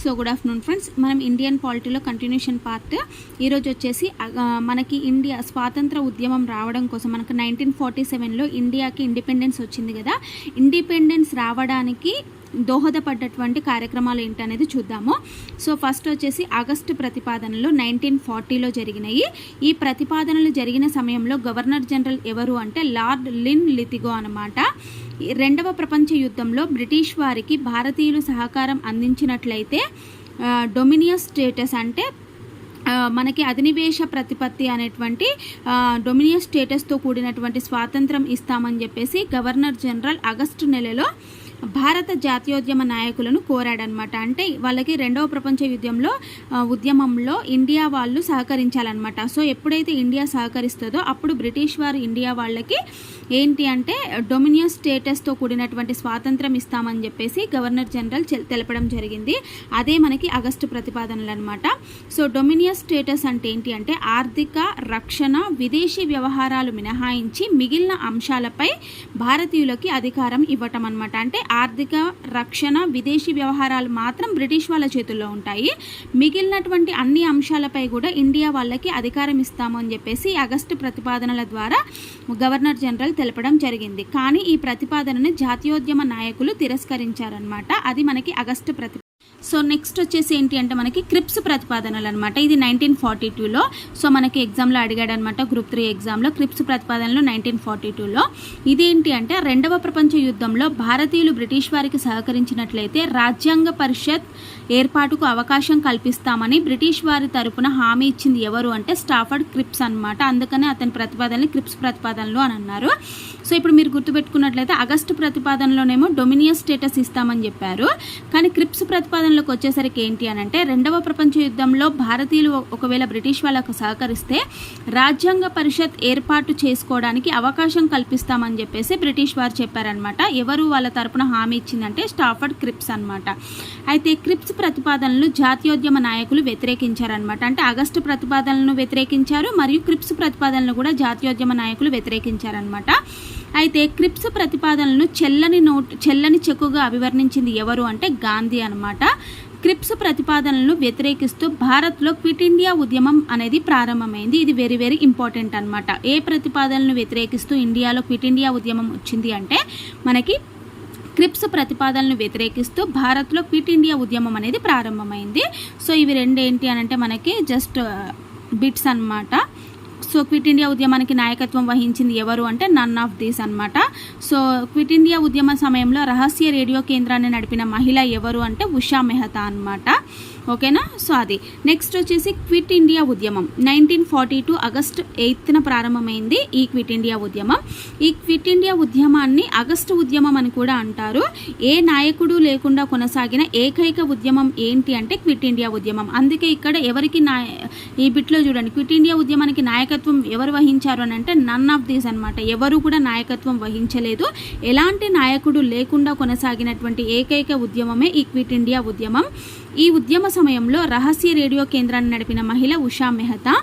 So good afternoon friends మనం Indian పాలిటీలో continuation part ఈరోజు వచ్చేసి మనకి ఇండియా స్వాతంత్ర ఉద్యమం రావడం కోసం మనకు నైన్టీన్ ఫార్టీ సెవెన్లో ఇండియాకి ఇండిపెండెన్స్ వచ్చింది కదా. ఇండిపెండెన్స్ రావడానికి దోహదపడ్డటువంటి కార్యక్రమాలు ఏంటనేది చూద్దాము. సో ఫస్ట్ వచ్చేసి ఆగస్టు ప్రతిపాదనలు నైన్టీన్ ఫార్టీలో జరిగినాయి. ఈ ప్రతిపాదనలు జరిగిన సమయంలో గవర్నర్ జనరల్ ఎవరు అంటే లార్డ్ లిన్ లితిగో అనమాట రెండవ ప్రపంచ యుద్ధంలో బ్రిటిష్ వారికి భారతీయులు సహకారం అందించినట్లయితే డొమినియస్ స్టేటస్ అంటే మనకి అధినివేశ ప్రతిపత్తి అనేటువంటి డొమినియస్ స్టేటస్తో కూడినటువంటి స్వాతంత్రం ఇస్తామని చెప్పేసి గవర్నర్ జనరల్ ఆగస్టు నెలలో భారత జాతీయోద్యమ నాయకులను కోరాడనమాట. అంటే వాళ్ళకి రెండవ ప్రపంచ యుద్ధంలో ఉద్యమంలో ఇండియా వాళ్ళు సహకరించాలన్నమాట సో ఎప్పుడైతే ఇండియా సహకరిస్తుందో అప్పుడు బ్రిటిష్ వారు ఇండియా వాళ్ళకి ఏంటి అంటే డొమినియస్ స్టేటస్తో కూడినటువంటి స్వాతంత్రం ఇస్తామని చెప్పేసి గవర్నర్ జనరల్ తెలపడం జరిగింది. అదే మనకి ఆగస్టు ప్రతిపాదనలు అనమాట సో డొమినియస్ స్టేటస్ అంటే ఏంటి అంటే ఆర్థిక రక్షణ విదేశీ వ్యవహారాలు మినహాయించి మిగిలిన అంశాలపై భారతీయులకి అధికారం ఇవ్వటం అనమాట అంటే ఆర్థిక రక్షణ విదేశీ వ్యవహారాలు మాత్రం బ్రిటిష్ వాళ్ళ చేతుల్లో ఉంటాయి. మిగిలినటువంటి అన్ని అంశాలపై కూడా ఇండియా వాళ్ళకి అధికారం ఇస్తాము అని చెప్పేసి ఆగస్టు ప్రతిపాదనల ద్వారా గవర్నర్ జనరల్ తెలపడం జరిగింది. కానీ ఈ ప్రతిపాదనని జాతీయోద్యమ నాయకులు తిరస్కరించారనమాట అది మనకి ఆగస్టు ప్రతి సో నెక్స్ట్ వచ్చేసి ఏంటి అంటే మనకి క్రిప్స్ ప్రతిపాదనలు అనమాట ఇది నైన్టీన్ ఫార్టీ టూలో సో మనకి ఎగ్జామ్లో అడిగాడు అనమాట గ్రూప్ త్రీ ఎగ్జామ్లో క్రిప్స్ ప్రతిపాదనలు నైన్టీన్ ఫార్టీ టూలో ఇదేంటి అంటే రెండవ ప్రపంచ యుద్ధంలో భారతీయులు బ్రిటిష్ వారికి సహకరించినట్లయితే రాజ్యాంగ పరిషత్ ఏర్పాటుకు అవకాశం కల్పిస్తామని బ్రిటిష్ వారి తరపున హామీ ఇచ్చింది ఎవరు అంటే స్టాఫర్డ్ క్రిప్స్ అన్నమాట. అందుకనే అతని ప్రతిపాదనలు క్రిప్స్ ప్రతిపాదనలు అని అన్నారు. సో ఇప్పుడు మీరు గుర్తుపెట్టుకున్నట్లయితే ఆగస్టు ప్రతిపాదనలోనేమో డొమినియస్ స్టేటస్ ఇస్తామని చెప్పారు. కానీ క్రిప్స్ ప్రతిపాదనలోకి వచ్చేసరికి ఏంటి అని అంటే రెండవ ప్రపంచ యుద్ధంలో భారతీయులు ఒకవేళ బ్రిటిష్ వాళ్ళకు సహకరిస్తే రాజ్యాంగ పరిషత్ ఏర్పాటు చేసుకోవడానికి అవకాశం కల్పిస్తామని చెప్పేసి బ్రిటిష్ వారు చెప్పారనమాట ఎవరు వాళ్ళ తరపున హామీ ఇచ్చిందంటే స్టాఫర్డ్ క్రిప్స్ అనమాట అయితే క్రిప్స్ ప్రతిపాదనలు జాతీయోద్యమ నాయకులు వ్యతిరేకించారనమాట అంటే ఆగస్టు ప్రతిపాదనలను వ్యతిరేకించారు మరియు క్రిప్స్ ప్రతిపాదనలు కూడా జాతీయోద్యమ నాయకులు వ్యతిరేకించారనమాట అయితే క్రిప్స్ ప్రతిపాదనలను చెల్లని నోట్ చెల్లని చెక్కుగా అభివర్ణించింది ఎవరు అంటే గాంధీ అనమాట క్రిప్స్ ప్రతిపాదనలను వ్యతిరేకిస్తూ భారత్లో క్విట్ ఇండియా ఉద్యమం అనేది ప్రారంభమైంది. ఇది వెరీ వెరీ ఇంపార్టెంట్ అనమాట ఏ ప్రతిపాదనలను వ్యతిరేకిస్తూ ఇండియాలో క్విట్ ఇండియా ఉద్యమం వచ్చింది అంటే మనకి క్రిప్స్ ప్రతిపాదనలను వ్యతిరేకిస్తూ భారత్లో క్విట్ ఇండియా ఉద్యమం అనేది ప్రారంభమైంది. సో ఇవి రెండు ఏంటి అని అంటే మనకి జస్ట్ బిట్స్ uh, అన్నమాట. సో క్విట్ ఇండియా ఉద్యమానికి నాయకత్వం వహించింది ఎవరు అంటే నన్ ఆఫ్ దీస్ అన్నమాట. సో క్విట్ ఇండియా ఉద్యమ సమయంలో రహస్య రేడియో కేంద్రాన్ని నడిపిన మహిళ ఎవరు అంటే ఉషా మెహతా అన్నమాట. ఓకేనా? సో అది. నెక్స్ట్ వచ్చేసి క్విట్ ఇండియా ఉద్యమం. నైన్టీన్ ఫార్టీ టూ ఆగస్ట్ ఎయిత్న ప్రారంభమైంది ఈ క్విట్ ఇండియా ఉద్యమం. ఈ క్విట్ ఇండియా ఉద్యమాన్ని ఆగస్టు ఉద్యమం అని కూడా అంటారు. ఏ నాయకుడు లేకుండా కొనసాగిన ఏకైక ఉద్యమం ఏంటి అంటే క్విట్ ఇండియా ఉద్యమం. అందుకే ఇక్కడ ఎవరికి నా ఈ బిట్లో చూడండి. క్విట్ ఇండియా ఉద్యమానికి నాయకత్వం ఎవరు వహించారు అని అంటే నన్ ఆఫ్ దీస్ అనమాట ఎవరు కూడా నాయకత్వం వహించలేదు. ఎలాంటి నాయకుడు లేకుండా కొనసాగినటువంటి ఏకైక ఉద్యమమే ఈ క్విట్ ఇండియా ఉద్యమం. ఈ ఉద్యమ సమయంలో రహస్య రేడియో కేంద్రాన్ని నడిపిన మహిళ ఉషా మెహతా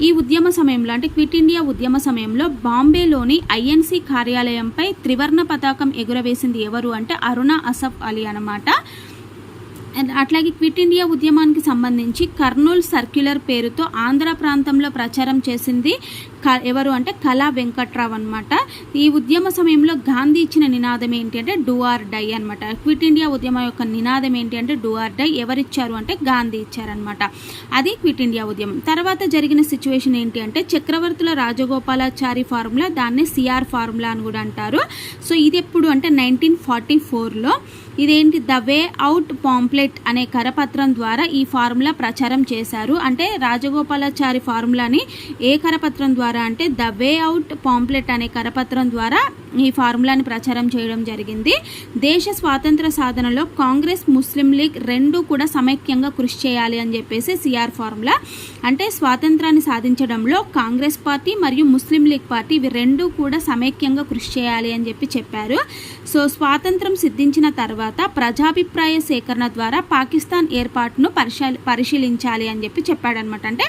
ఈ ఉద్యమ సమయంలో అంటే క్విట్ ఇండియా ఉద్యమ సమయంలో బాంబేలోని ఐఎన్సీ కార్యాలయంపై త్రివర్ణ పతాకం ఎగురవేసింది ఎవరు అంటే అరుణ అసఫ్ అలీ అనమాట అట్లాగే క్విట్ ఇండియా ఉద్యమానికి సంబంధించి కర్నూల్ సర్క్యులర్ పేరుతో ఆంధ్ర ప్రాంతంలో ప్రచారం చేసింది క ఎవరు అంటే కళా వెంకట్రావు అనమాట ఈ ఉద్యమ సమయంలో గాంధీ ఇచ్చిన నినాదం ఏంటి అంటే డూ ఆర్ డై అనమాట క్విట్ ఇండియా ఉద్యమం యొక్క నినాదం ఏంటి అంటే డూ ఆర్ డై ఎవరిచ్చారు అంటే గాంధీ ఇచ్చారనమాట అది క్విట్ ఇండియా ఉద్యమం. తర్వాత జరిగిన సిచ్యువేషన్ ఏంటి అంటే చక్రవర్తుల రాజగోపాలాచారి ఫార్ములా దాన్ని సిఆర్ ఫార్ములా అని కూడా అంటారు. సో ఇది ఎప్పుడు అంటే నైన్టీన్ ఫార్టీ ఫోర్లో. ఇదేంటి? ద వే అవుట్ పాంప్లెట్ అనే కరపత్రం ద్వారా ఈ ఫార్ములా ప్రచారం చేశారు. అంటే రాజగోపాలాచారి ఫార్ములాని ఏ కరపత్రం ద్వారా అంటే ద వే అవుట్ పాంప్లెట్ అనే కరపత్రం ద్వారా ఈ ఫార్ములాని ప్రచారం చేయడం జరిగింది. దేశ స్వాతంత్ర సాధనలో కాంగ్రెస్ ముస్లిం లీగ్ రెండు కూడా సమైక్యంగా కృషి చేయాలి అని చెప్పేసి సిఆర్ ఫార్ములా. అంటే స్వాతంత్రాన్ని సాధించడంలో కాంగ్రెస్ పార్టీ మరియు ముస్లిం లీగ్ పార్టీ ఇవి రెండు కూడా సమైక్యంగా కృషి చేయాలి అని చెప్పి చెప్పారు. సో స్వాతంత్రం సిద్ధించిన తర్వాత ప్రజాభిప్రాయ సేకరణ ద్వారా పాకిస్తాన్ ఏర్పాటును పరిశీలి పరిశీలించాలి అని చెప్పి చెప్పాడనమాట. అంటే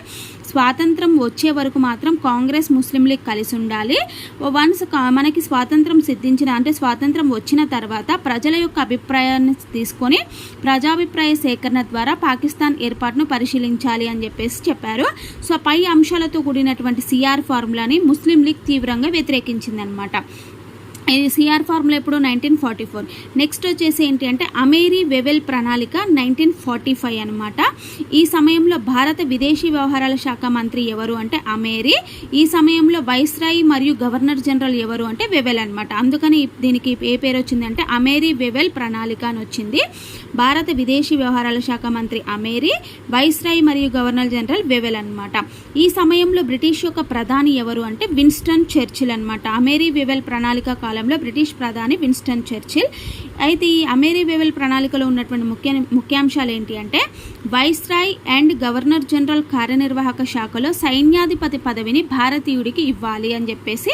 స్వాతంత్రం వచ్చే వరకు మాత్రం కాంగ్రెస్ ముస్లిం లీగ్ కలిసి ఉండాలి. వన్స్ కా- మనకి స్వాతంత్రం స్వాతంత్రం సిద్ధించిన అంటే స్వాతంత్రం వచ్చిన తర్వాత ప్రజల యొక్క అభిప్రాయాన్ని తీసుకొని ప్రజాభిప్రాయ సేకరణ ద్వారా పాకిస్తాన్ ఏర్పాటును పరిశీలించాలి అని చెప్పేసి చెప్పారు. సో పై అంశాలతో కూడినటువంటి సిఆర్ ఫార్ములాని ముస్లిం లీగ్ తీవ్రంగా వ్యతిరేకించిందనమాట ఇది సిఆర్ ఫార్ములా ఎప్పుడు? నైన్టీన్ ఫార్టీ ఫోర్ నెక్స్ట్ వచ్చేసి ఏంటి అంటే అమేరీ వెవెల్ ప్రణాళిక నైన్టీన్ ఫార్టీ ఫైవ్ అనమాట ఈ సమయంలో భారత విదేశీ వ్యవహారాల శాఖ మంత్రి ఎవరు అంటే అమేరీ. ఈ సమయంలో వైస్రాయి మరియు గవర్నర్ జనరల్ ఎవరు అంటే వెవెల్ అనమాట అందుకని దీనికి ఏ పేరు వచ్చిందంటే అమేరీ వెవెల్ ప్రణాళిక అని వచ్చింది. భారత విదేశీ వ్యవహారాల శాఖ మంత్రి అమేరీ వైస్రాయి మరియు గవర్నర్ జనరల్ వెవెల్ అనమాట ఈ సమయంలో బ్రిటిష్ యొక్క ప్రధాని ఎవరు అంటే విన్స్టన్ చర్చిల్ అనమాట అమేరీ వెవెల్ ప్రణాళిక కాలంలో బ్రిటిష్ ప్రధాని విన్స్టన్ చర్చిల్. అయితే ఈ అమేరీ వేవెల్ ప్రణాళికలో ఉన్నటువంటి ముఖ్య ముఖ్యాంశాలు ఏంటి అంటే వైస్రాయ్ అండ్ గవర్నర్ జనరల్ కార్యనిర్వాహక శాఖలో సైన్యాధిపతి పదవిని భారతీయుడికి ఇవ్వాలి అని చెప్పేసి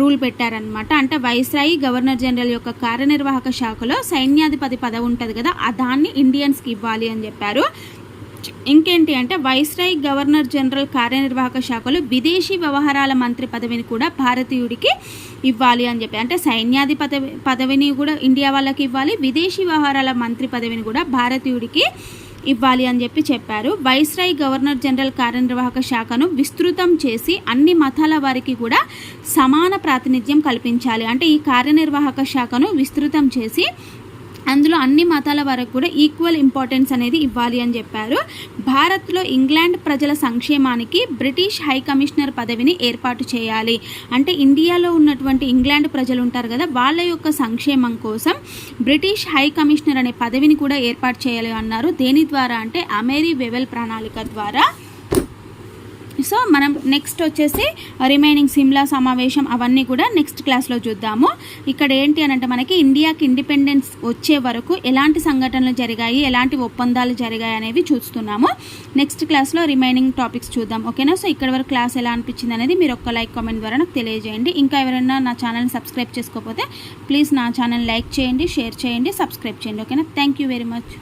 రూల్ పెట్టారనమాట అంటే వైస్రాయ్ గవర్నర్ జనరల్ యొక్క కార్యనిర్వాహక శాఖలో సైన్యాధిపతి పదవి ఉంటుంది కదా దాన్ని ఇండియన్స్కి ఇవ్వాలి అని చెప్పారు. ఇంకేంటి అంటే వైస్రాయ్ గవర్నర్ జనరల్ కార్యనిర్వాహక శాఖలో విదేశీ వ్యవహారాల మంత్రి పదవిని కూడా భారతీయుడికి ఇవ్వాలి అని చెప్పి అంటే సైన్యాధిపతి పదవిని కూడా ఇండియా వాళ్ళకి ఇవ్వాలి విదేశీ వ్యవహారాల మంత్రి పదవిని కూడా భారతీయుడికి ఇవ్వాలి అని చెప్పి చెప్పారు. వైస్రాయ్ గవర్నర్ జనరల్ కార్యనిర్వాహక శాఖను విస్తృతం చేసి అన్ని మతాల వారికి కూడా సమాన ప్రాతినిధ్యం కల్పించాలి. అంటే ఈ కార్యనిర్వాహక శాఖను విస్తృతం చేసి అందులో అన్ని మతాల వరకు కూడా ఈక్వల్ ఇంపార్టెన్స్ అనేది ఇవ్వాలి అని చెప్పారు. భారత్లో ఇంగ్లాండ్ ప్రజల సంక్షేమానికి బ్రిటిష్ హై కమిషనర్ పదవిని ఏర్పాటు చేయాలి. అంటే ఇండియాలో ఉన్నటువంటి ఇంగ్లాండ్ ప్రజలు ఉంటారు కదా వాళ్ళ యొక్క సంక్షేమం కోసం బ్రిటిష్ హై కమిషనర్ అనే పదవిని కూడా ఏర్పాటు చేయాలి అన్నారు. దేని ద్వారా అంటే అమేరీ వెవెల్ ప్రణాళిక ద్వారా. సో మనం నెక్స్ట్ వచ్చేసి uh, రిమైనింగ్ సిమ్లా సమావేశం అవన్నీ కూడా నెక్స్ట్ క్లాస్లో చూద్దాము. ఇక్కడ ఏంటి అని అంటే మనకి ఇండియాకి ఇండిపెండెన్స్ వచ్చే వరకు ఎలాంటి సంఘటనలు జరిగాయి ఎలాంటి ఒప్పందాలు జరిగాయి అనేవి చూస్తున్నాము. నెక్స్ట్ క్లాస్లో రిమైనింగ్ టాపిక్స్ చూద్దాం ఓకేనా సో ఇక్కడ వరకు క్లాస్ ఎలా అనిపించింది అనేది మీరు ఒక్క లైక్ కామెంట్ ద్వారా నాకు తెలియజేయండి. ఇంకా ఎవరైనా నా ఛానల్ని సబ్స్క్రైబ్ చేసుకోకపోతే ప్లీజ్ నా ఛానల్ లైక్ చేయండి షేర్ చేయండి సబ్స్క్రైబ్ చేయండి ఓకేనా థ్యాంక్ యూ వెరీ మచ్